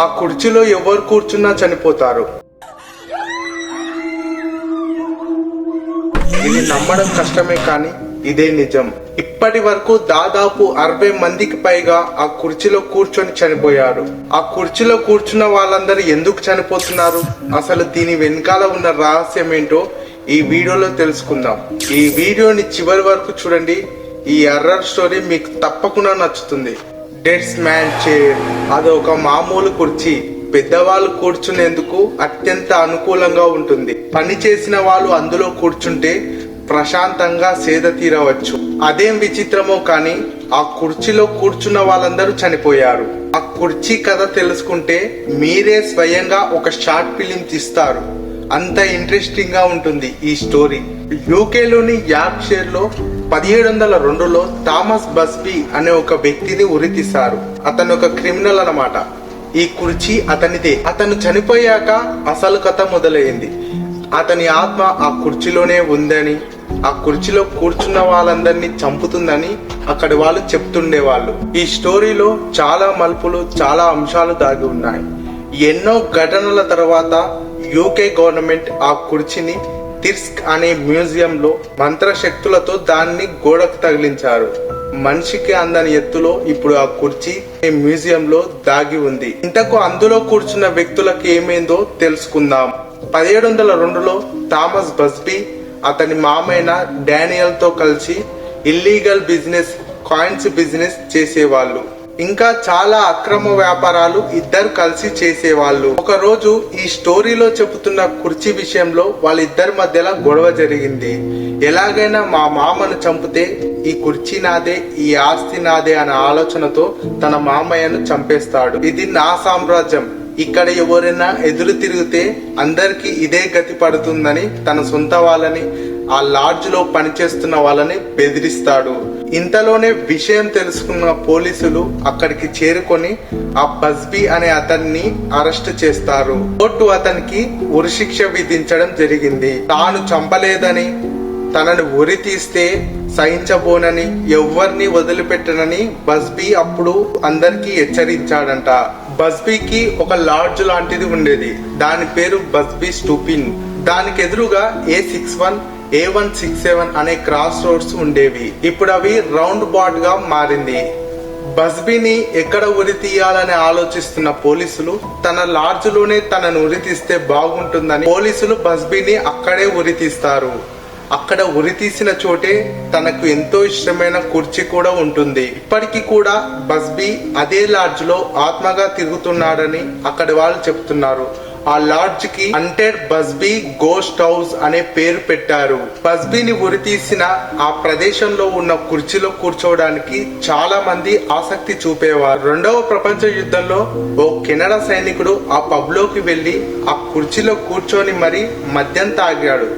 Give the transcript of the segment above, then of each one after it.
ఆ కుర్చీలో ఎవరు కూర్చున్నా చనిపోతారు. ఇది నమ్మడం కష్టమే కానీ ఇదే నిజం. ఇప్పటి వరకు దాదాపు అరవై మందికి పైగా ఆ కుర్చీలో కూర్చొని చనిపోయారు. ఆ కుర్చీలో కూర్చున్న వాళ్ళందరూ ఎందుకు చనిపోతున్నారు? అసలు దీని వెనకాల ఉన్న రహస్యం ఏంటో ఈ వీడియోలో తెలుసుకుందాం. ఈ వీడియోని చివరి వరకు చూడండి. ఈ ఎర్రర్ స్టోరీ మీకు తప్పకుండా నచ్చుతుంది. Deads man chair. అది ఒక మామూలు కుర్చీ. పెద్దవాళ్ళు కూర్చునేందుకు అత్యంత అనుకూలంగా ఉంటుంది. పని చేసిన వాళ్ళు అందులో కూర్చుంటే ప్రశాంతంగా సేద తీరవచ్చు. అదేం విచిత్రమో కానీ ఆ కుర్చీలో కూర్చున్న వాళ్ళందరూ చనిపోయారు. ఆ కుర్చీ కథ తెలుసుకుంటే మీరే స్వయంగా ఒక షార్ట్ ఫిలిం తీస్తారు. అంత ఇంట్రెస్టింగ్గా ఉంటుంది ఈ స్టోరీ యూకేలోని యార్క్షైర్లో పదిహేడు వందల రెండులో థామస్ బస్బీ అనే ఒక వ్యక్తిని ఉరితీశారు. అతను ఒక క్రిమినల్ అన్నమాట. ఈ కుర్చీ అతనిదే. అతను చనిపోయాక అసలు కథ మొదలైంది. అతని ఆత్మ ఆ కుర్చీలోనే ఉందని ఆ కుర్చీలో కూర్చున్న వాళ్ళందరినీ చంపుతుందని అక్కడి వాళ్ళు చెప్తుండేవాళ్ళు. ఈ స్టోరీలో చాలా మలుపులు చాలా అంశాలు దాగి ఉన్నాయి. ఎన్నో ఘటనల తర్వాత యూకే గవర్నమెంట్ ఆ కుర్చీని తిర్స్క్ అనే మ్యూజియంలో మంత్రశక్తులతో దాన్ని గోడకు తగిలించారు. మనిషికి అందని ఎత్తులో ఇప్పుడు ఆ కుర్చీ ఈ మ్యూజియంలో దాగి ఉంది. ఇంతకు అందులో కూర్చున్న వ్యక్తులకు ఏమైందో తెలుసుకుందాం. పదిహేడు వందల రెండులో థామస్ బస్బీ అతని మామైన డానియల్తో కలిసి ఇల్లీగల్ బిజినెస్ కాయిన్స్ బిజినెస్ చేసేవాళ్ళు. ఇంకా చాలా అక్రమ వ్యాపారాలు ఇద్దరు కలిసి చేసేవాళ్ళు. ఒక రోజు ఈ స్టోరీలో చెబుతున్న కుర్చీ విషయంలో వాళ్ళిద్దరి మధ్యలో గొడవ జరిగింది. ఎలాగైనా మా మామను చంపితే ఈ కుర్చీ నాదే ఈ ఆస్తి నాదే అనే ఆలోచనతో తన మామయ్యను చంపేస్తాడు. ఇది నా సామ్రాజ్యం. ఇక్కడ ఎవరైనా ఎదురు తిరిగితే అందరికీ ఇదే గతి పడుతుందని తన సొంత వాళ్ళని ఆ లాడ్జ్లో పనిచేస్తున్న వాళ్ళని బెదిరిస్తాడు. ఇంతలోనే విషయం తెలుసుకున్న పోలీసులు అక్కడికి చేరుకొని ఆ బస్బీ అనే అతన్ని అరెస్ట్ చేస్తారు. కోర్టు అతనికి ఉరిశిక్ష విధించడం జరిగింది. తాను చంపలేదని తనని ఉరి తీస్తే సహించబోనని ఎవ్వరిని వదిలిపెట్టనని బస్బీ అప్పుడు అందరికీ హెచ్చరించాడంట. బస్బీకి ఒక లాడ్జ్ లాంటిది ఉండేది. దాని పేరు బస్బీ స్టూపిన్. దానికి ఎదురుగా A six one A one six seven అనే క్రాస్ రోడ్స్ ఉండేవి. ఇప్పుడు అవి రౌండ్ బాట్గా మారింది. బస్బీని ఎక్కడ ఉరి తీయాలని ఆలోచిస్తున్న పోలీసులు తన లాడ్జ్లోనే తనను ఉరి తీస్తే బాగుంటుందని పోలీసులు బస్బీని అక్కడే ఉరి తీస్తారు. అక్కడ ఉరి తీసిన చోటే తనకు ఎంతో ఇష్టమైన కుర్చీ కూడా ఉంటుంది. ఇప్పటికీ కూడా బస్బీ అదే లాడ్జ్లో ఆత్మగా తిరుగుతున్నాడని అక్కడి వాళ్ళు చెప్తున్నారు. ఆ లాడ్జ్కి అంటెడ్ బస్బీ గోస్ట్ హౌస్ అనే పేరు పెట్టారు. బస్బీని ఉరి తీసిన ఆ ప్రదేశంలో ఉన్న కుర్చీలో కూర్చోవడానికి చాలా మంది ఆసక్తి చూపేవారు. రెండవ ప్రపంచ యుద్ధంలో ఓ కెనడా సైనికుడు ఆ పబ్లోకి వెళ్ళి ఆ కుర్చీలో కూర్చొని మరి మద్యం తాగాడు.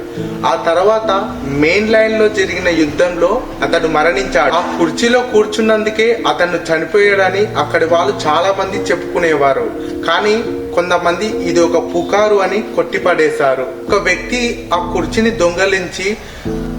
ఆ తర్వాత మెయిన్ లైన్లో జరిగిన యుద్ధంలో అతడు మరణించాడు. ఆ కుర్చీలో కూర్చున్నందుకే అతను చనిపోయాడని అక్కడి వాళ్ళు చాలా మంది చెప్పుకునేవారు. కానీ కొంతమంది ఇది ఒక పుకారు అని కొట్టిపడేశారు. ఒక వ్యక్తి ఆ కుర్చీని దొంగలించి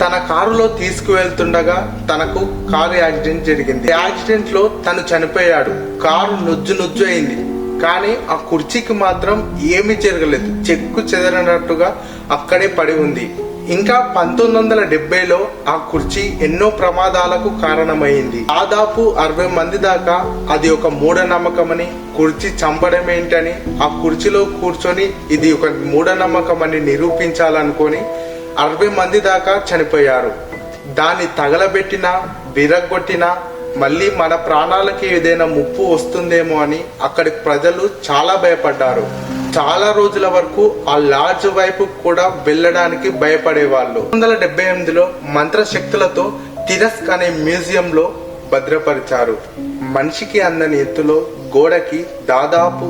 తన కారులో తీసుకువెళ్తుండగా తనకు కారు యాక్సిడెంట్ జరిగింది. యాక్సిడెంట్లో తను చనిపోయాడు. కారు నుజ్జు నుజ్జు అయింది. కానీ ఆ కుర్చీకి మాత్రం ఏమీ జరగలేదు. చెక్కు చెదరనట్టుగా అక్కడే పడి ఉంది. ఇంకా పంతొమ్మిది వందల డెబ్బైలో ఆ కుర్చీ ఎన్నో ప్రమాదాలకు కారణమైంది. దాదాపు అరవై మంది దాకా అది ఒక మూఢనమ్మకమని కుర్చీ చంపడం ఏంటని ఆ కుర్చీలో కూర్చొని ఇది ఒక మూఢనమ్మకమని నిరూపించాలనుకొని అరవై మంది దాకా చనిపోయారు. దాన్ని తగలబెట్టినా విరగొట్టినా మళ్ళీ మన ప్రాణాలకి ఏదైనా ముప్పు వస్తుందేమో అని అక్కడి ప్రజలు చాలా భయపడ్డారు. చాలా రోజుల వరకు ఆ లాడ్జ్ వైపు కూడా వెళ్ళడానికి భయపడేవాళ్ళు. వందల డెబ్బై ఎనిమిదిలో మంత్రశక్తులతో తిరస్క్ అనే మ్యూజియంలో భద్రపరిచారు. మనిషికి అందని ఎత్తులో గోడకి దాదాపు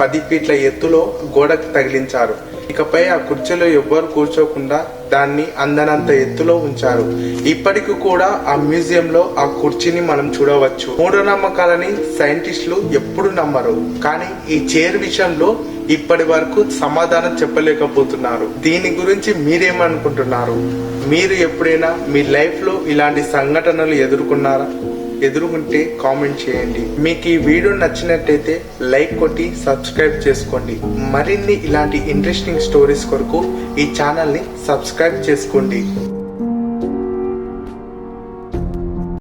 పది ఫీట్ల ఎత్తులో గోడకు తగిలించారు. ఇకపై ఆ కుర్చీలో ఎవ్వరు కూర్చోకుండా దాన్ని అందనంత ఎత్తులో ఉంచారు. ఇప్పటికి కూడా ఆ మ్యూజియంలో ఆ కుర్చీని మనం చూడవచ్చు. మూఢనమ్మకాలని సైంటిస్టులు ఎప్పుడు నమ్మరు. కానీ ఈ చైర్ విషయంలో ఇప్పటి వరకు సమాధానం చెప్పలేకపోతున్నారు. దీని గురించి మీరేమనుకుంటున్నారు? మీరు ఎప్పుడైనా మీ లైఫ్లో ఇలాంటి సంఘటనలు ఎదుర్కొన్నారా? ఎదురుగుంటే కామెంట్ చేయండి. మీకు ఈ వీడియో నచ్చినట్టయితే లైక్ కొట్టి సబ్స్క్రైబ్ చేసుకోండి. మరిన్ని ఇలాంటి ఇంట్రెస్టింగ్ స్టోరీస్ కొరకు ఈ ఛానల్ని సబ్స్క్రైబ్ చేసుకోండి.